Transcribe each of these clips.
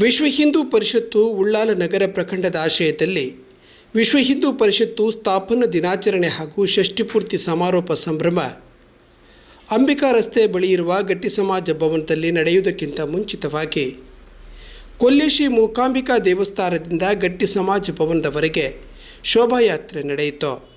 ವಿಶ್ವ ಹಿಂದೂ ಪರಿಷತ್ತು ಉಳ್ಳಾಲ ನಗರ ಪ್ರಖಂಡದ ಆಶಯದಲ್ಲಿ ವಿಶ್ವ ಹಿಂದೂ ಪರಿಷತ್ತು ಸ್ಥಾಪನಾ ದಿನಾಚರಣೆ ಹಾಗೂ ಷಷ್ಠಿಪೂರ್ತಿ ಸಮಾರೋಪ ಸಂಭ್ರಮ. ಅಂಬಿಕಾ ರಸ್ತೆ ಬಳಿ ಇರುವ ಗಟ್ಟಿ ಸಮಾಜ ಭವನದಲ್ಲಿ ನಡೆಯುವುದಕ್ಕಿಂತ ಮುಂಚಿತವಾಗಿ ಕೊಲ್ಲೇಶಿ ಮೂಕಾಂಬಿಕಾ ದೇವಸ್ಥಾನದಿಂದ ಗಟ್ಟಿ ಸಮಾಜ ಭವನದವರೆಗೆ ಶೋಭಾಯಾತ್ರೆ ನಡೆಯಿತು.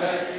that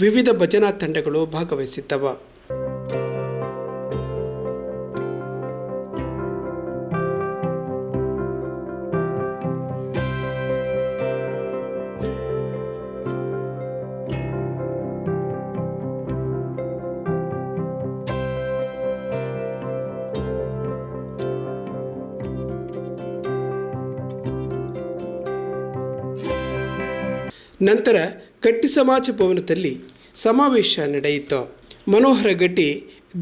ವಿವಿಧ ಭಜನಾ ತಂಡಗಳು ಭಾಗವಹಿಸಿದ್ದವು. ನಂತರ ಗಟ್ಟಿ ಸಮಾಜ ಭವನದಲ್ಲಿ ಸಮಾವೇಶ ನಡೆಯಿತು. ಮನೋಹರ ಗಟ್ಟಿ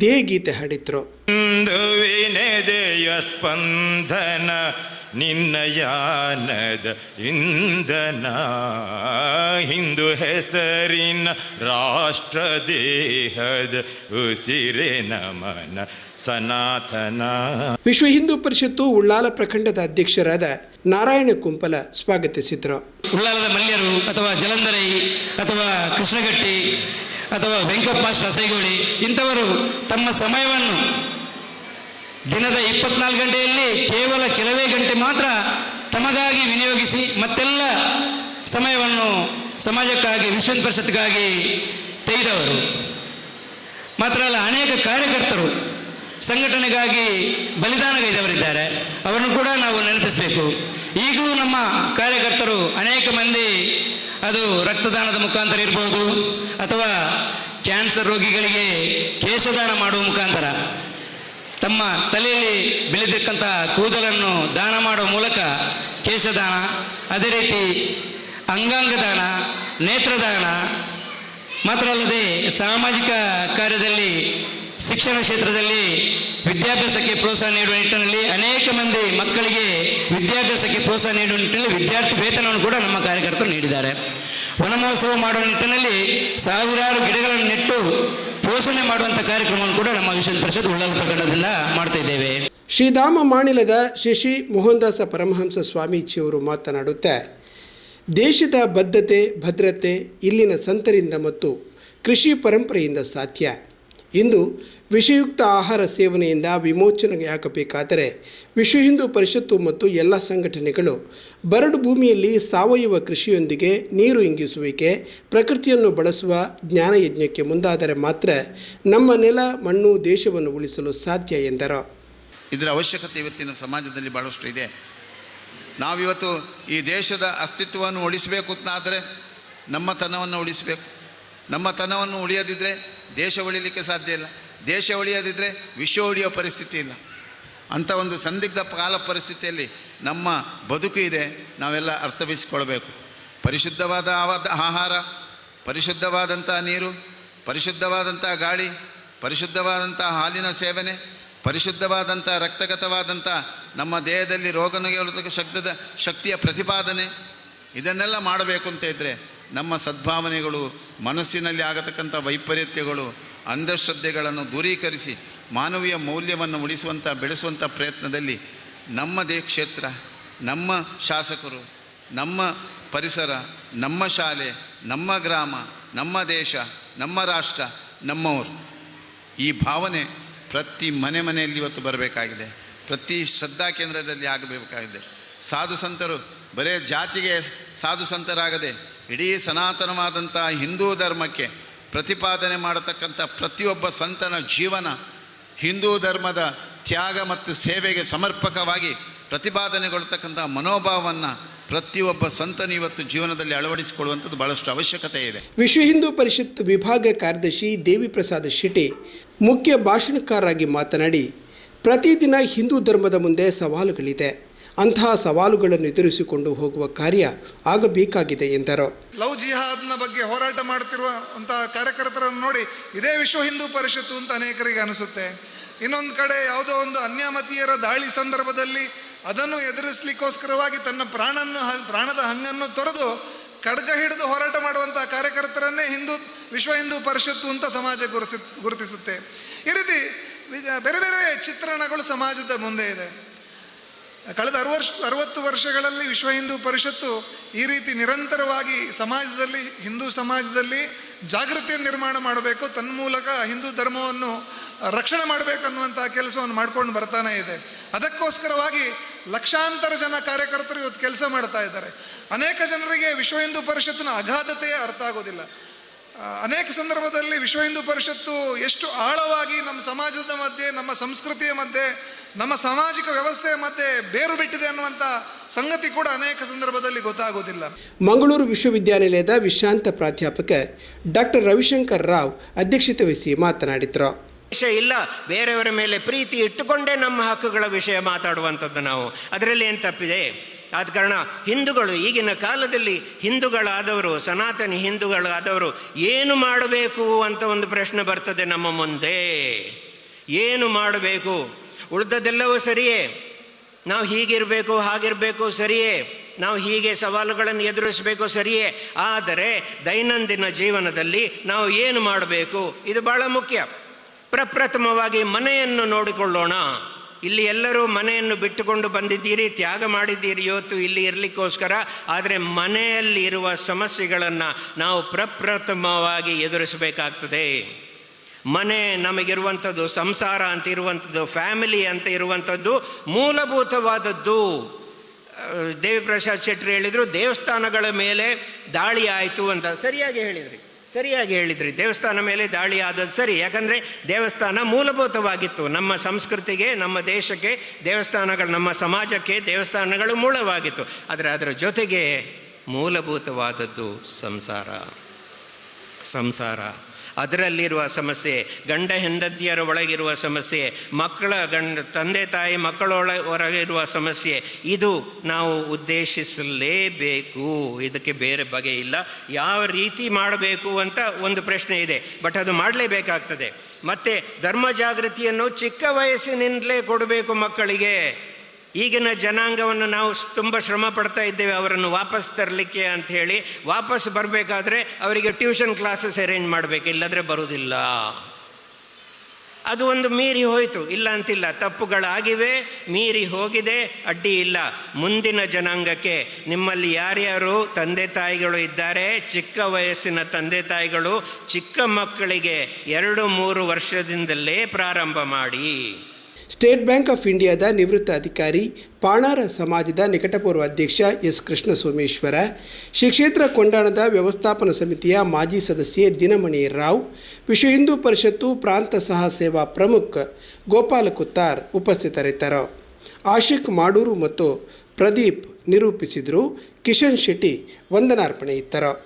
ದೇಗೀತೆ ಹಾಡಿದ್ರು. ಸ್ಪಂದನ ನಿನ್ನ ಯಾನದ ಹಿಂದು ಹಿಂದೂ ಹೆಸರಿನ ರಾಷ್ಟ್ರ ದೇಹದ ಉಸಿರೆ ನಮನ ಸನಾತನ. ವಿಶ್ವ ಹಿಂದೂ ಪರಿಷತ್ತು ಉಳ್ಳಾಲ ಪ್ರಖಂಡದ ಅಧ್ಯಕ್ಷರಾದ ನಾರಾಯಣ ಕುಂಪಲ ಸ್ವಾಗತಿಸಿದರು. ಉಳ್ಳಾಲದ ಮಲ್ಯರು ಅಥವಾ ಜಲಂಧರೈ ಅಥವಾ ಕೃಷ್ಣಗಟ್ಟಿ ಅಥವಾ ವೆಂಕಪ್ಪ ಶಸೈಗೋಳಿ ಇಂಥವರು ತಮ್ಮ ಸಮಯವನ್ನು ದಿನದ ಇಪ್ಪತ್ನಾಲ್ಕು ಗಂಟೆಯಲ್ಲಿ ಕೇವಲ ಕೆಲವೇ ಗಂಟೆ ಮಾತ್ರ ತಮಗಾಗಿ ವಿನಿಯೋಗಿಸಿ ಮತ್ತೆಲ್ಲ ಸಮಯವನ್ನು ಸಮಾಜಕ್ಕಾಗಿ ವಿಶ್ವ ಪರಿಷತ್ಗಾಗಿ ತೆಗೆದವರು. ಮಾತ್ರ ಅಲ್ಲ, ಅನೇಕ ಕಾರ್ಯಕರ್ತರು ಸಂಘಟನೆಗಾಗಿ ಬಲಿದಾನಗೈದವರಿದ್ದಾರೆ ಅವರನ್ನು ಕೂಡ ನಾವು ನೆನಪಿಸಬೇಕು. ಈಗಲೂ ನಮ್ಮ ಕಾರ್ಯಕರ್ತರು ಅನೇಕ ಮಂದಿ ಅದು ರಕ್ತದಾನದ ಮುಖಾಂತರ ಇರ್ಬೋದು ಅಥವಾ ಕ್ಯಾನ್ಸರ್ ರೋಗಿಗಳಿಗೆ ಕೇಶದಾನ ಮಾಡುವ ಮುಖಾಂತರ. ತಮ್ಮ ತಲೆಯಲ್ಲಿ ಬೆಳೆದಿರ್ತಕ್ಕಂಥ ಕೂದಲನ್ನು ದಾನ ಮಾಡುವ ಮೂಲಕ ಕೇಶದಾನ, ಅದೇ ರೀತಿ ಅಂಗಾಂಗ ದಾನ ನೇತ್ರದಾನ ಮಾತ್ರ ಅಲ್ಲದೆ ಸಾಮಾಜಿಕ ಕಾರ್ಯದಲ್ಲಿ, ಶಿಕ್ಷಣ ಕ್ಷೇತ್ರದಲ್ಲಿ ವಿದ್ಯಾಭ್ಯಾಸಕ್ಕೆ ಪ್ರೋತ್ಸಾಹ ನೀಡುವ ನಿಟ್ಟಿನಲ್ಲಿ ಅನೇಕ ಮಂದಿ ಮಕ್ಕಳಿಗೆ ವಿದ್ಯಾಭ್ಯಾಸಕ್ಕೆ ಪ್ರೋತ್ಸಾಹ ನೀಡುವ ನಿಟ್ಟಿನಲ್ಲಿ ವಿದ್ಯಾರ್ಥಿ ವೇತನವನ್ನು ಕೂಡ ನಮ್ಮ ಕಾರ್ಯಕರ್ತರು ನೀಡಿದ್ದಾರೆ. ವನಮಹೋತ್ಸವ ಮಾಡುವ ನಿಟ್ಟಿನಲ್ಲಿ ಸಾವಿರಾರು ಗಿಡಗಳನ್ನು ನೆಟ್ಟು ಪೋಷಣೆ ಮಾಡುವಂಥ ಕಾರ್ಯಕ್ರಮವನ್ನು ಕೂಡ ನಮ್ಮ ವಿಶ್ವ ಪರಿಷತ್ ಉಳ್ಳಾಲ ಪ್ರಕರಣದಿಂದ ಮಾಡ್ತಾ ಇದ್ದೇವೆ. ಶ್ರೀಧಾಮ ಮಾಣಿಲದ ಶಿಶಿ ಮೋಹನ್ದಾಸ ಪರಮಹಂಸ ಸ್ವಾಮೀಜಿಯವರು ಮಾತನಾಡುತ್ತಾ, ದೇಶದ ಬದ್ಧತೆ, ಭದ್ರತೆ, ಇಲ್ಲಿನ ಸಂತರಿಂದ ಮತ್ತು ಕೃಷಿ ಪರಂಪರೆಯಿಂದ ಸಾಧ್ಯ. ಇಂದು ವಿಷಯುಕ್ತ ಆಹಾರ ಸೇವನೆಯಿಂದ ವಿಮೋಚನೆಯಾಗಬೇಕಾದರೆ ವಿಶ್ವ ಹಿಂದೂ ಪರಿಷತ್ತು ಮತ್ತು ಎಲ್ಲ ಸಂಘಟನೆಗಳು ಬರಡು ಭೂಮಿಯಲ್ಲಿ ಸಾವಯವ ಕೃಷಿಯೊಂದಿಗೆ ನೀರು ಇಂಗಿಸುವಿಕೆ, ಪ್ರಕೃತಿಯನ್ನು ಬಳಸುವ ಜ್ಞಾನಯಜ್ಞಕ್ಕೆ ಮುಂದಾದರೆ ಮಾತ್ರ ನಮ್ಮ ನೆಲ, ಮಣ್ಣು, ದೇಶವನ್ನು ಉಳಿಸಲು ಸಾಧ್ಯ ಎಂದರು. ಇದರ ಅವಶ್ಯಕತೆ ಇವತ್ತಿನ ಸಮಾಜದಲ್ಲಿ ಭಾಳಷ್ಟು ಇದೆ. ನಾವಿವತ್ತು ಈ ದೇಶದ ಅಸ್ತಿತ್ವವನ್ನು ಉಳಿಸಬೇಕು ಅಂತಾದರೆ ನಮ್ಮ ತನವನ್ನು ಉಳಿಸಬೇಕು. ನಮ್ಮ ತನವನ್ನು ಉಳಿಯದಿದ್ದರೆ ದೇಶ ಉಳಿಲಿಕ್ಕೆ ಸಾಧ್ಯ ಇಲ್ಲ. ದೇಶ ಉಳಿಯದಿದ್ದರೆ ವಿಶ್ವ ಉಳಿಯೋ ಪರಿಸ್ಥಿತಿ ಇಲ್ಲ. ಅಂಥ ಒಂದು ಸಂದಿಗ್ಧ ಕಾಲ ಪರಿಸ್ಥಿತಿಯಲ್ಲಿ ನಮ್ಮ ಬದುಕು ಇದೆ. ನಾವೆಲ್ಲ ಅರ್ಥವಿಸಿಕೊಳ್ಬೇಕು. ಪರಿಶುದ್ಧವಾದ ಆಹಾರ, ಪರಿಶುದ್ಧವಾದಂಥ ನೀರು, ಪರಿಶುದ್ಧವಾದಂಥ ಗಾಳಿ, ಪರಿಶುದ್ಧವಾದಂಥ ಹಾಲಿನ ಸೇವನೆ, ಪರಿಶುದ್ಧವಾದಂಥ ರಕ್ತಗತವಾದಂಥ ನಮ್ಮ ದೇಹದಲ್ಲಿ ರೋಗ ನಿರೋಧಕ ಶಕ್ತದ ಶಕ್ತಿಯ ಪ್ರತಿಪಾದನೆ, ಇದನ್ನೆಲ್ಲ ಮಾಡಬೇಕು ಅಂತ ಇದ್ದರೆ ನಮ್ಮ ಸದ್ಭಾವನೆಗಳು, ಮನಸ್ಸಿನಲ್ಲಿ ಆಗತಕ್ಕಂಥ ವೈಪರೀತ್ಯಗಳು, ಅಂಧಶ್ರದ್ಧೆಗಳನ್ನು ದೂರೀಕರಿಸಿ ಮಾನವೀಯ ಮೌಲ್ಯವನ್ನು ಉಳಿಸುವಂಥ, ಬೆಳೆಸುವಂಥ ಪ್ರಯತ್ನದಲ್ಲಿ ನಮ್ಮ ದೇ ಕ್ಷೇತ್ರ, ನಮ್ಮ ಶಾಸಕರು, ನಮ್ಮ ಪರಿಸರ, ನಮ್ಮ ಶಾಲೆ, ನಮ್ಮ ಗ್ರಾಮ, ನಮ್ಮ ದೇಶ, ನಮ್ಮ ರಾಷ್ಟ್ರ, ನಮ್ಮವರು. ಈ ಭಾವನೆ ಪ್ರತಿ ಮನೆ ಮನೆಯಲ್ಲಿ ಇವತ್ತು ಬರಬೇಕಾಗಿದೆ. ಪ್ರತಿ ಶ್ರದ್ಧಾ ಕೇಂದ್ರದಲ್ಲಿ ಆಗಬೇಕಾಗಿದೆ. ಸಾಧು ಸಂತರು, ಬರೇ ಜಾತಿಗೆ ಸಾಧು ಸಂತರಾಗದೆ ಇಡೀ ಸನಾತನವಾದಂಥ ಹಿಂದೂ ಧರ್ಮಕ್ಕೆ ಪ್ರತಿಪಾದನೆ ಮಾಡತಕ್ಕಂಥ ಪ್ರತಿಯೊಬ್ಬ ಸಂತನ ಜೀವನ ಹಿಂದೂ ಧರ್ಮದ ತ್ಯಾಗ ಮತ್ತು ಸೇವೆಗೆ ಸಮರ್ಪಕವಾಗಿ ಪ್ರತಿಪಾದನೆಗೊಳ್ತಕ್ಕಂಥ ಮನೋಭಾವವನ್ನು ಪ್ರತಿಯೊಬ್ಬ ಸಂತನ ಇವತ್ತು ಜೀವನದಲ್ಲಿ ಅಳವಡಿಸಿಕೊಳ್ಳುವಂಥದ್ದು ಬಹಳಷ್ಟು ಅವಶ್ಯಕತೆ ಇದೆ. ವಿಶ್ವ ಹಿಂದೂ ಪರಿಷತ್ ವಿಭಾಗ ಕಾರ್ಯದರ್ಶಿ ದೇವಿ ಪ್ರಸಾದ್ ಶೆಟ್ಟಿ ಮುಖ್ಯ ಭಾಷಣಕಾರರಾಗಿ ಮಾತನಾಡಿ, ಪ್ರತಿದಿನ ಹಿಂದೂ ಧರ್ಮದ ಮುಂದೆ ಸವಾಲುಗಳಿದೆ. ಅಂತಹ ಸವಾಲುಗಳನ್ನು ಎದುರಿಸಿಕೊಂಡು ಹೋಗುವ ಕಾರ್ಯ ಆಗಬೇಕಾಗಿದೆ ಎಂದರು. ಲವ್ ಜಿಹಾದ್ನ ಬಗ್ಗೆ ಹೋರಾಟ ಮಾಡ್ತಿರುವ ಅಂತಹ ಕಾರ್ಯಕರ್ತರನ್ನು ನೋಡಿ ಇದೇ ವಿಶ್ವ ಹಿಂದೂ ಪರಿಷತ್ತು ಅಂತ ಅನೇಕರಿಗೆ ಅನಿಸುತ್ತೆ. ಇನ್ನೊಂದು ಕಡೆ ಯಾವುದೋ ಒಂದು ಅನ್ಯಮತೀಯರ ದಾಳಿ ಸಂದರ್ಭದಲ್ಲಿ ಅದನ್ನು ಎದುರಿಸಲಿಕ್ಕೋಸ್ಕರವಾಗಿ ತನ್ನ ಪ್ರಾಣನ್ನು ಪ್ರಾಣದ ಹಂಗನ್ನು ತೊರೆದು ಖಡ್ಗ ಹಿಡಿದು ಹೋರಾಟ ಮಾಡುವಂಥ ಕಾರ್ಯಕರ್ತರನ್ನೇ ಹಿಂದೂ, ವಿಶ್ವ ಹಿಂದೂ ಪರಿಷತ್ತು ಅಂತ ಸಮಾಜ ಗುರುಸಿ, ಗುರುತಿಸುತ್ತೆ. ಈ ರೀತಿ ಬೇರೆ ಬೇರೆ ಚಿತ್ರಣಗಳು ಸಮಾಜದ ಮುಂದೆ ಇದೆ. ಕಳೆದ ಅರು ವರ್ಷ, ಅರವತ್ತು ವರ್ಷಗಳಲ್ಲಿ ವಿಶ್ವ ಹಿಂದೂ ಪರಿಷತ್ತು ಈ ರೀತಿ ನಿರಂತರವಾಗಿ ಸಮಾಜದಲ್ಲಿ, ಹಿಂದೂ ಸಮಾಜದಲ್ಲಿ ಜಾಗೃತಿಯನ್ನು ನಿರ್ಮಾಣ ಮಾಡಬೇಕು, ತನ್ಮೂಲಕ ಹಿಂದೂ ಧರ್ಮವನ್ನು ರಕ್ಷಣೆ ಮಾಡಬೇಕನ್ನುವಂಥ ಕೆಲಸವನ್ನು ಮಾಡ್ಕೊಂಡು ಬರ್ತಾನೆ ಇದೆ. ಅದಕ್ಕೋಸ್ಕರವಾಗಿ ಲಕ್ಷಾಂತರ ಜನ ಕಾರ್ಯಕರ್ತರು ಇವತ್ತು ಕೆಲಸ ಮಾಡ್ತಾ ಇದ್ದಾರೆ. ಅನೇಕ ಜನರಿಗೆ ವಿಶ್ವ ಹಿಂದೂ ಪರಿಷತ್ತಿನ ಅಗಾಧತೆಯೇ ಅರ್ಥ ಆಗೋದಿಲ್ಲ. ಅನೇಕ ಸಂದರ್ಭದಲ್ಲಿ ವಿಶ್ವ ಹಿಂದೂ ಪರಿಷತ್ತು ಎಷ್ಟು ಆಳವಾಗಿ ನಮ್ಮ ಸಮಾಜದ ಮಧ್ಯೆ ನಮ್ಮ ಸಂಸ್ಕೃತಿಯ ಮಧ್ಯೆ ನಮ್ಮ ಸಾಮಾಜಿಕ ವ್ಯವಸ್ಥೆಯ ಮಧ್ಯೆ ಬೇರು ಬಿಟ್ಟಿದೆ ಅನ್ನುವಂಥ ಸಂಗತಿ ಕೂಡ ಅನೇಕ ಸಂದರ್ಭದಲ್ಲಿ ಗೊತ್ತಾಗೋದಿಲ್ಲ. ಮಂಗಳೂರು ವಿಶ್ವವಿದ್ಯಾನಿಲಯದ ವಿಶ್ರಾಂತ ಪ್ರಾಧ್ಯಾಪಕ ಡಾಕ್ಟರ್ ರವಿಶಂಕರ್ ರಾವ್ ಅಧ್ಯಕ್ಷತೆ ವಹಿಸಿ ಮಾತನಾಡಿದರು. ವಿಷಯ ಇಲ್ಲ ಬೇರೆಯವರ ಮೇಲೆ ಪ್ರೀತಿ ಇಟ್ಟುಕೊಂಡೇ ನಮ್ಮ ಹಕ್ಕುಗಳ ವಿಷಯ ಮಾತಾಡುವಂಥದ್ದು ನಾವು. ಅದರಲ್ಲಿ ಏನು ತಪ್ಪಿದೆ? ಆದ ಕಾರಣ ಹಿಂದೂಗಳು ಈಗಿನ ಕಾಲದಲ್ಲಿ ಹಿಂದೂಗಳಾದವರು, ಸನಾತನಿ ಹಿಂದೂಗಳಾದವರು ಏನು ಮಾಡಬೇಕು ಅಂತ ಒಂದು ಪ್ರಶ್ನೆ ಬರ್ತದೆ ನಮ್ಮ ಮುಂದೆ. ಏನು ಮಾಡಬೇಕು? ಉಳಿದದೆಲ್ಲವೂ ಸರಿಯೇ? ನಾವು ಹೀಗಿರಬೇಕು, ಹಾಗಿರಬೇಕು ಸರಿಯೇ? ನಾವು ಹೀಗೆ ಸವಾಲುಗಳನ್ನು ಎದುರಿಸಬೇಕು ಸರಿಯೇ? ಆದರೆ ದೈನಂದಿನ ಜೀವನದಲ್ಲಿ ನಾವು ಏನು ಮಾಡಬೇಕು? ಇದು ಬಹಳ ಮುಖ್ಯ. ಪ್ರಪ್ರಥಮವಾಗಿ ಮನೆಯನ್ನು ನೋಡಿಕೊಳ್ಳೋಣ. ಇಲ್ಲಿ ಎಲ್ಲರೂ ಮನೆಯನ್ನು ಬಿಟ್ಟುಕೊಂಡು ಬಂದಿದ್ದೀರಿ, ತ್ಯಾಗ ಮಾಡಿದ್ದೀರಿ, ಇವತ್ತು ಇಲ್ಲಿ ಇರಲಿಕ್ಕೋಸ್ಕರ. ಆದರೆ ಮನೆಯಲ್ಲಿ ಇರುವ ಸಮಸ್ಯೆಗಳನ್ನು ನಾವು ಪ್ರಪ್ರಥಮವಾಗಿ ಎದುರಿಸಬೇಕಾಗ್ತದೆ. ಮನೆ ನಮಗಿರುವಂಥದ್ದು, ಸಂಸಾರ ಅಂತ ಇರುವಂಥದ್ದು ಫ್ಯಾಮಿಲಿ ಅಂತ ಇರುವಂಥದ್ದು, ಮೂಲಭೂತವಾದದ್ದು. ದೇವಿ ದೇವಿಪ್ರಸಾದ್ ಶೆಟ್ಟಿ ಹೇಳಿದರು, ದೇವಸ್ಥಾನಗಳ ಮೇಲೆ ದಾಳಿ ಆಯಿತು ಅಂತ. ಸರಿಯಾಗಿ ಹೇಳಿದ್ರಿ. ಸರಿಯಾಗಿ ಹೇಳಿದ್ರಿ. ದೇವಸ್ಥಾನ ಮೇಲೆ ದಾಳಿ ಆದದ್ದು ಸರಿ. ಯಾಕಂದರೆ ದೇವಸ್ಥಾನ ಮೂಲಭೂತವಾಗಿತ್ತು. ನಮ್ಮ ಸಂಸ್ಕೃತಿಗೆ, ನಮ್ಮ ದೇಶಕ್ಕೆ ದೇವಸ್ಥಾನಗಳು, ನಮ್ಮ ಸಮಾಜಕ್ಕೆ ದೇವಸ್ಥಾನಗಳು ಮೂಲವಾಗಿತ್ತು. ಆದರೆ ಅದರ ಜೊತೆಗೆ ಮೂಲಭೂತವಾದದ್ದು ಸಂಸಾರ. ಸಂಸಾರ. ಅದರಲ್ಲಿರುವ ಸಮಸ್ಯೆ, ಗಂಡ ಹೆಂಡತಿಯರ ಒಳಗಿರುವ ಸಮಸ್ಯೆ, ಮಕ್ಕಳ ಗಂಡ, ತಂದೆ ತಾಯಿ ಮಕ್ಕಳೊಳ, ಹೊರಗಿರುವ ಸಮಸ್ಯೆ, ಇದು ನಾವು ಉದ್ದೇಶಿಸಲೇಬೇಕು. ಇದಕ್ಕೆ ಬೇರೆ ಬಗೆ ಇಲ್ಲ. ಯಾವ ರೀತಿ ಮಾಡಬೇಕು ಅಂತ ಒಂದು ಪ್ರಶ್ನೆ ಇದೆ. ಬಟ್ ಅದು ಮಾಡಲೇಬೇಕಾಗ್ತದೆ. ಮತ್ತು ಧರ್ಮ ಜಾಗೃತಿಯನ್ನು ಚಿಕ್ಕ ವಯಸ್ಸಿನಿಂದಲೇ ಕೊಡಬೇಕು ಮಕ್ಕಳಿಗೆ. ಈಗಿನ ಜನಾಂಗವನ್ನು ನಾವು ತುಂಬ ಶ್ರಮ ಪಡ್ತಾ ಇದ್ದೇವೆ ಅವರನ್ನು ವಾಪಸ್ ತರಲಿಕ್ಕೆ ಅಂತ ಹೇಳಿ. ವಾಪಸ್ ಬರಬೇಕಾದ್ರೆ ಅವರಿಗೆ ಟ್ಯೂಷನ್ ಕ್ಲಾಸಸ್ ಅರೇಂಜ್ ಮಾಡಬೇಕು, ಇಲ್ಲದ್ರೆ ಬರುವುದಿಲ್ಲ. ಅದು ಒಂದು ಮೀರಿ ಹೋಯಿತು, ಇಲ್ಲ ಅಂತಿಲ್ಲ. ತಪ್ಪುಗಳಾಗಿವೆ, ಮೀರಿ ಹೋಗಿದೆ, ಅಡ್ಡಿ ಇಲ್ಲ. ಮುಂದಿನ ಜನಾಂಗಕ್ಕೆ ನಿಮ್ಮಲ್ಲಿ ಯಾರ್ಯಾರು ತಂದೆ ತಾಯಿಗಳು ಇದ್ದಾರೆ, ಚಿಕ್ಕ ವಯಸ್ಸಿನ ತಂದೆ ತಾಯಿಗಳು, ಚಿಕ್ಕ ಮಕ್ಕಳಿಗೆ ಎರಡು ಮೂರು ವರ್ಷದಿಂದಲೇ ಪ್ರಾರಂಭ ಮಾಡಿ. ಸ್ಟೇಟ್ ಬ್ಯಾಂಕ್ ಆಫ್ ಇಂಡಿಯಾದ ನಿವೃತ್ತ ಅಧಿಕಾರಿ, ಪಾಣಾರ ಸಮಾಜದ ನಿಕಟಪೂರ್ವ ಅಧ್ಯಕ್ಷ ಎಸ್. ಕೃಷ್ಣ ಸೋಮೇಶ್ವರ ಶಿಕ್ಷೇತ್ರ ಕ್ಷೇತ್ರ ಕೊಂಡಾಣದ ವ್ಯವಸ್ಥಾಪನ ಸಮಿತಿಯ ಮಾಜಿ ಸದಸ್ಯೆ ದಿನಮಣಿ ರಾವ್, ವಿಶ್ವ ಹಿಂದೂ ಪರಿಷತ್ತು ಪ್ರಾಂತ ಸಹ ಸೇವಾ ಪ್ರಮುಖ ಗೋಪಾಲ ಕುತ್ತಾರ್ ಉಪಸ್ಥಿತರಿದ್ದರು. ಆಶಿಕ್ ಮಾಡೂರು ಮತ್ತು ಪ್ರದೀಪ್ ನಿರೂಪಿಸಿದರು. ಕಿಶನ್ ಶೆಟ್ಟಿ ವಂದನಾರ್ಪಣೆ ಇತ್ತರು